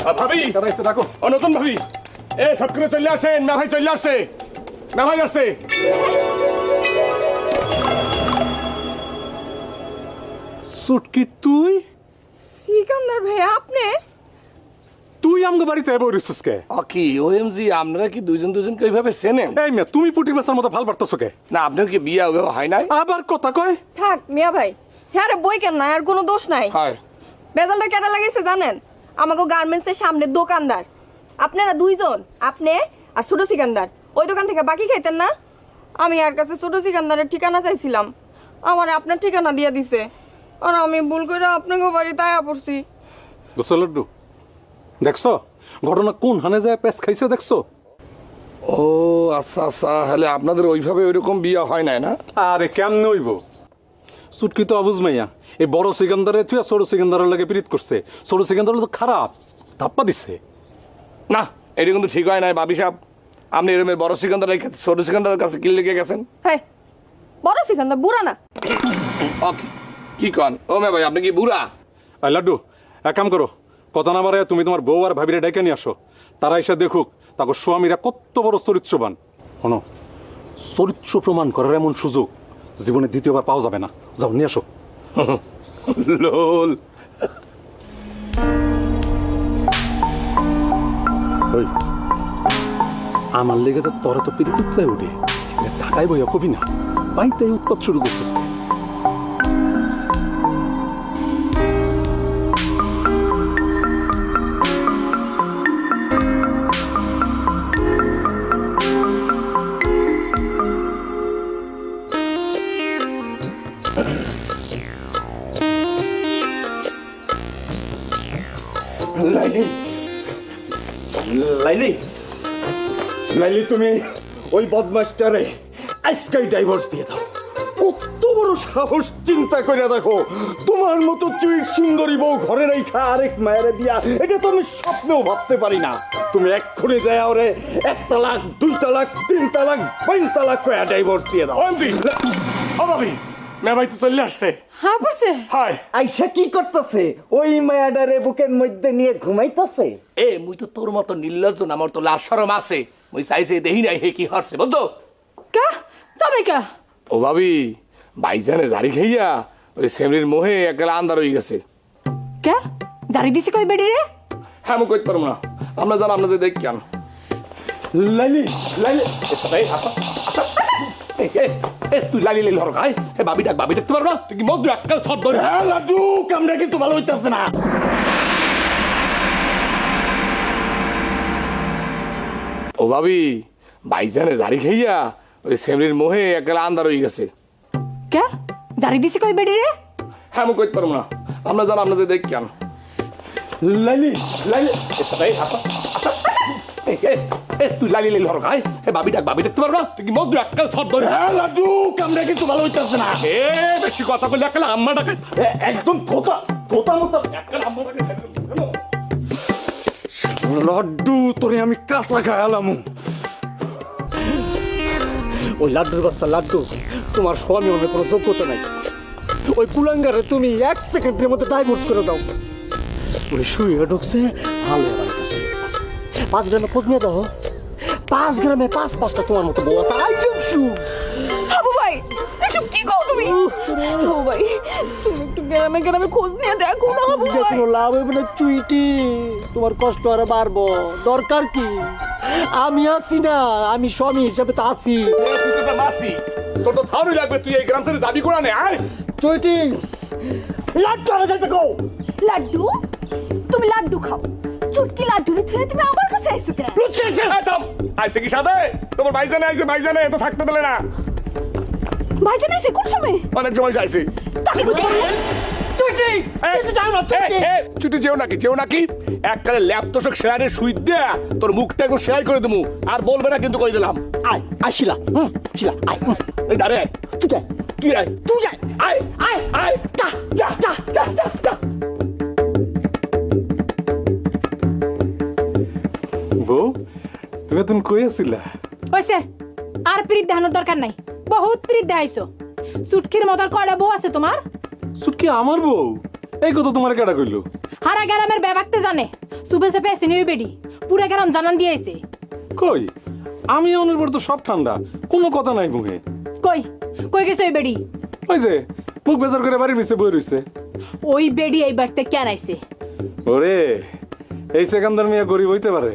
আ, ভাবি! কেডাইছে ডাকো। ও নতুন ভাবি! এ সব করে চলে আসেন মা ভাই চলে মা ভাই সুটকি তুই? সিকান্দার ভাই আপনি? তুই আমগো বাড়িতে এবার রিসুস কে? কি ওএমজি আপনারা কি দুইজন দুজনকে ওইভাবে চেনেন? এই মেয়ে তুমি পুটি বেচার মতো ভালো পারতেছো কে? না আপনার কি বিয়া ওইভাবে হয় নাই? আবার কথা কয়? থাক মিয়া ভাই হ্যাঁ রে বই কেন না আর কোনো দোষ নাই? হয়। বেজালটা কেন লাগাইছে জানেন? আমাকে গার্মেন্টসের সামনে দোকানদার। আপনারা দুইজন আপনি আর ছোট সিকান্দার। ওই দোকান থেকে বাকি খাইতেন না? আমি আর কাছে ছোট সিকান্দারের ঠিকানা চাইছিলাম। আমার আপনার ঠিকানা দিয়ে দিছে। আর আমি ভুল করে আপনাকে বাড়ি তাই পড়ছি। দোসো লাড্ডু দেখছ? ঘটনা কোন হানে যায় পেস খাইছে দেখছ? ও আচ্ছা আচ্ছা হলে আপনাদের ওইভাবে ওইরকম বিয়া হয় নাই না? আরে কেমনে হইব? সুটকি তো আবুজ মাইয়া। এই বড় সিকান্দারে তুই ছোট সিকান্দারের লাগে পিরিত করছে। ছোট সিকান্দার তো খারাপ ধাপ্পা দিছে। না এটা কিন্তু ঠিক হয় নাই বাবি সাহেব। আপনি এরমের বড় সিকান্দার ছোট সিকান্দারের কাছে কিল লেগে গেছেন? হ্যাঁ বড় সিকান্দার বুড়া না। ওকে কি কন? ও মে ভাই আপনি কি বুড়া? আই লাড্ডু এক কাম করো কথা না বারে তুমি তোমার বউ আর ভাবিরে ডেকে নিয়ে আসো। তারা এসে দেখুক তাকে স্বামীরা কত বড় চরিত্রবান। শোনো চরিত্র প্রমাণ করার এমন সুযোগ জীবনে দ্বিতীয়বার পাওয়া যাবে না। যাও নিয়ে আসো। লোল ওই, আমার লেগে তো তোরা তো পিড়ি তুতলাই উঠে। ঢাকায় বইয়া কবি না। পাইতে উৎপাত শুরু করছিস কে? লাইলি। লাইলি। লাইলি, তুমি ওই বদমাসটারে আজকাই ডাইভোর্স দিয়ে দাও। কত বড় সাহস, চিন্তা করে দেখো। তোমার মতো চুই সুন্দরী বউ ঘরে রেখা আরেক মায়ের বিয়া এটা তো আমি স্বপ্নেও ভাবতে পারি না। তুমি এক্ষুনি যায় ওরে এক তালাক, দুই তালাক, তিন তালাক, পাঁচ তালাক করে ডাইভোর্স দিয়ে দাও। ওএমজি ও ভাবি মে ভাই তো চলে আসছে। হ্যাঁ পড়ছে। হাই। আইসা কি করতেছে? ওই মায়াডারে বুকের মধ্যে নিয়ে ঘুমাইতেছে? এ মুই তো তোর মতো নির্লজ্জ না আমার তো লাশ সরম আছে। মুই চাইছে দেহি নাই হে কি হরছে বুঝছ? কা? যাবে কা? ও ভাবি বাইজানে জারি খাইয়া ওই সেমরির মোহে একেলা আন্দার হয়ে গেছে। কে? জারি দিছি কই বেডি রে হ্যাঁ আমি কইতে পারব না। আমরা জানো আমরা যে দেখ কেন। লাইলি লাইলি। এই, হাত- হাত- এই, এই, এই, তুই লালি লালি হর খাই এ বাবি ডাক বাবি দেখতে পারব তুই কি মজদু একটা সব ধরে হ্যাঁ লাড্ডু কামড়া কিন্তু ভালো হইতাছে না ও ভাবি বাইজানে জারি খাইয়া ওই সেমরির মোহে একেলা আন্দার হয়ে গেছে কে জারি দিছি কই বেডি রে হ্যাঁ আমি কইতে পারব না আমরা জানো আমরা দেখ কেন লাইলি লাইলি এই, এই, তুই লালি লালি হর খাই এ বাবি ডাক বাবি দেখতে পারব না? তুই কি মজদু একটা সব ধরে। হ্যাঁ লাড্ডু কামড়া কিন্তু ভালো হইতাছে না। এ বেশি কথা বললে একেলা আম্মা ডাকে। একদম থোতা থোতা মতো। একেলা আম্মা ডাকে লাড্ডু তোরে আমি কাঁচা খায়ালাম ওই লাড্ডুর বাচ্চা লাড্ডু তোমার স্বামী হবে কোনো যোগ্যতা নাই। ওই কুলাঙ্গারে তুমি এক সেকেন্ডের মধ্যে ডাইভোর্স করে দাও। ওই শুয়ে ঢুকছে ভালো পাঁচ গ্রামে খোঁজ নিয়ে দাও। পাঁচ গ্রামে পাঁচ পাঁচটা তোমার মতো বউ আছে। আই লভ ইউ হাবু ভাই এসব কি কও তুমি? হাবু ভাই তুমি একটু গ্রামে গ্রামে খোঁজ নিয়ে দেখো না হাবু ভাই। কোনো লাভ হবে না চুইটি। তোমার কষ্ট আরও বাড়বো। দরকার কি? আমি আছি না আমি স্বামী হিসাবে তো আছি। তুই তো মাসি। তোর তো থাউরি লাগবে তুই এই গ্রাম ছেড়ে যাবি কোনা নে আয়। চুইটি লাড্ডু আরে যাইতে কও। লাড্ডু? তুমি লাড্ডু খাও। চুটকি লাড্ডু রে থুয়ে তুমি আমার কাছে আইছো কেন। আইছে। কি সাথে? তোমার ভাইজানে আইছে ভাইজানে তো থাকতে দিলে না। ভাইজান আইছে কোন সময়? অনেক সময় তাকে বলতে চুইটি ছুটি যেও নাকি যেও নাকি? এককালে ল্যাপ তোষক শেয়ারে দেয়া তোর মুখটা একটু শেয়ার করে দেবো আর বলবে না কিন্তু কই দিলাম। আয় আয় শিলা হুম শিলা আয় এই দাঁড়ে। তুই আয়? তুই যাই আয় আয় আয়। যা যা যা যা যা। বউ তুমি তুমি কই আছিলা? হয়েছে আর পিরিত দেখানোর দরকার নাই বহুত পিরিত দেখাইছো সুটকির মতর কয়টা বউ আছে তোমার? সুটকি আমার বউ? এই কথা তোমার কেডা কইলো? হারা গ্রামের ব্যাবাকতে জানে চেপে আসেনি ওই বেডি পুরা গ্রাম জানান দিয়ে আইছে কই? আমি অনের পর তো সব ঠান্ডা কোনো কথা নাই মুখে। কই? কই গেছে ওই বেডি? ওই যে মুখ বেজার করে বাড়ির পিছিয়ে বই রইছে। ওই বেডি এই বাড়িতে কেন আইছে? ওরে এই সেকান্দার মিয়া গরিব হইতে পারে।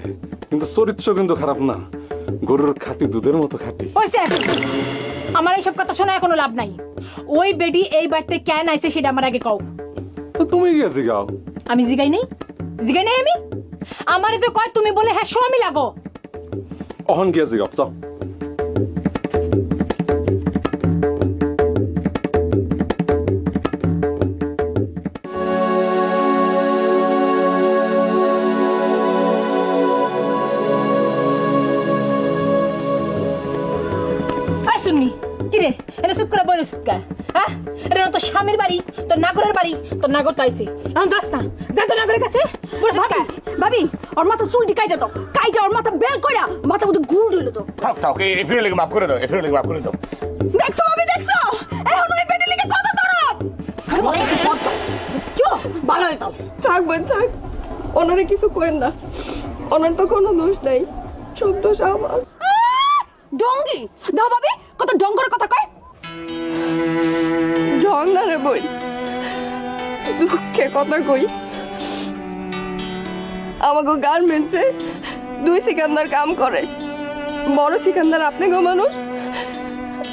কিন্তু চরিত্র কিন্তু খারাপ না। গরুর খাঁটি দুধের মতো খাঁটি। আমার এইসব কথা শোনা কোনো লাভ নাই। ওই বেডি এই বাড়িতে কেন আইছে সেটা আমার আগে কও। তো তুমি গিয়ে গাও আমি জিগাই নাই? জিগাই নাই আমি? আমারে তো কয় তুমি বলে হ্যাঁ আমি লাগো। অহন গিয়েছি গাও চাও কা হ্যাঁ এটা না তোর স্বামীর বাড়ি তোর নাগরের বাড়ি তোর নাগর তো আইছে। এখন যাস না যা তোর নাগরের কাছে। ভাবি ওর মাথা চুলটি কাইটা দাও কাইটা ওর মাথা বেল কইরা মাথা মধ্যে গুড় তো। থাক থাক এই ফিরে লেগে মাফ করে দাও এই ফিরে লেগে মাফ করে দাও। দেখছ ভাবি দেখছ? এখন ওই বেডি লিগে কত দরদ? চো ভালো হয়ে যাও। থাক বোন থাক। ওনারে কিছু করেন না। ওনার তো কোনো দোষ নাই। সব দোষ আমার। ডঙ্গি। দাও ভাবি কত ডঙ্গর কথা কয়? বই দুঃখে কথা কই। আমাকে গার্মেন্টসে দুই সিকান্দার কাম করে। বড় সিকান্দার আপনি গো মানুষ,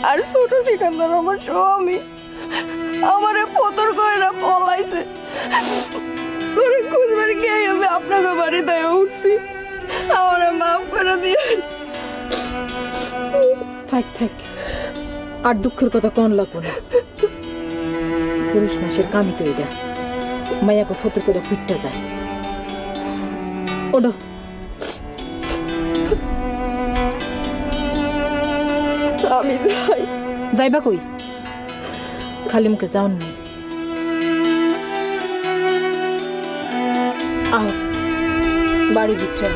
আর ছোট সিকান্দার আমার স্বামী। আমারে ফতর করে না পলাইছে খুঁজবার গিয়ে আমি আপনাকে বাড়িতে উঠছি। আমারে মাফ করে দিয়ে থাক থাক। আর দুঃখের কথা কোন লাগবো না। পুরুষ মাসের কামি তো এটা মায়াকে ফতুর করে ফুটতে যায়। ওডো। আমি যাই। যাইবা কই? খালি মুখে যাওন নেই আহ বাড়ি দিচ্ছে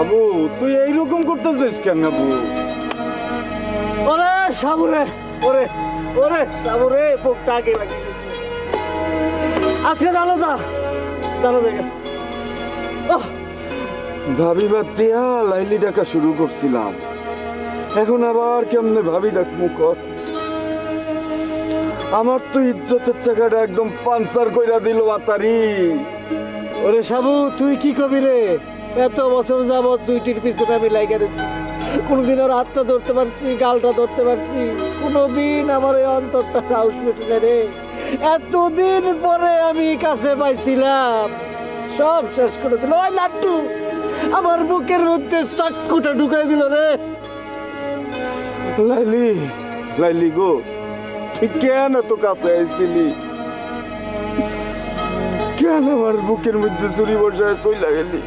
আবু তুই এইরকম করতেছিস কেন আবু ওরে সাবুরে ওরে ওরে সাবুরে বুকটা আগে লাগিয়ে আজকে জানো যা জানো যা গেছে। ভাবি বাদ দিয়া লাইলি ডাকা শুরু করছিলাম। এখন আবার কেমনে ভাবি ডাক মুখ আমার তো ইজ্জতের চাকাটা একদম পাঞ্চার কইরা দিল আতারি। ওরে সাবু তুই কি কবি রে? এত বছর যাবৎ চুইটির পিছনে আমি লাইগা রয়েছি কোনোদিন ওর হাতটা ধরতে পারছি, গালটা ধরতে পারছি, কোনোদিন আমার এই অন্তরটা পেটে না রে। এতদিন পরে আমি কাছে পাইছিলাম। সব শেষ করে দিল। ওই লাড্ডু, আমার বুকের মধ্যে চাক্কুটা ঢুকাই দিল রে। লাইলি লাইলি গো, তুই কেন তো কাছে আইছিলি? কেন আমার বুকের মধ্যে চুরি বসায় চইলা গেলি?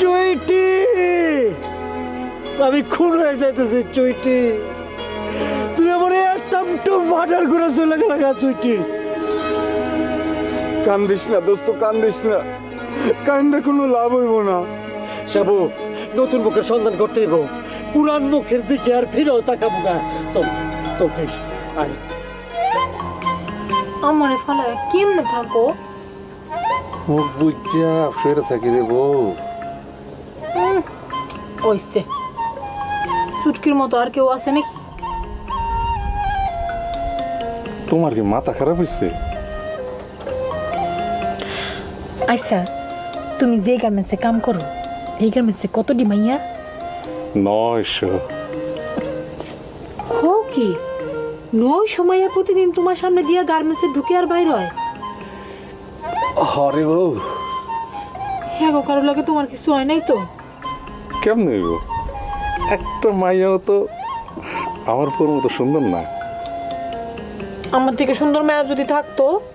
চুইটি আমি খুন হয়ে যাইতেছি চুইটি তুই আমার একদম টুম মার্ডার করে চলে গেল গা চুইটি কান্দিস না দোস্ত কান্দিস না। কান্দে কোনো লাভ হইব না। সাবু নতুন মুখের সন্ধান করতে হইব। পুরান মুখের দিকে আর ফিরেও তাকাবো না। চল চল আয়। আমারে ফালায় কেমনে থাকো মুখ বুঝা ফের থাকি রে বউ। ওইসে সুটকির মতো আর কেউ আছে নাকি তোমার কি মাথা খারাপ হয়েছে আচ্ছা তুমি যে গার্মেন্টসে কাম করো এই গার্মেন্টসে কত ডিমাইয়া নয়শো হো কি নয় সময়ের প্রতিদিন তোমার সামনে দিয়া গার্মেন্টসে ঢুকে আর বাইর হয় হরে বউ হ্যাঁ গো কারও লাগে তোমার কিছু হয় নাই তো কেমন হইব? একটা মাইয়াও তো আমার পুরো মতো সুন্দর না। আমার থেকে সুন্দর মায়া যদি থাকতো?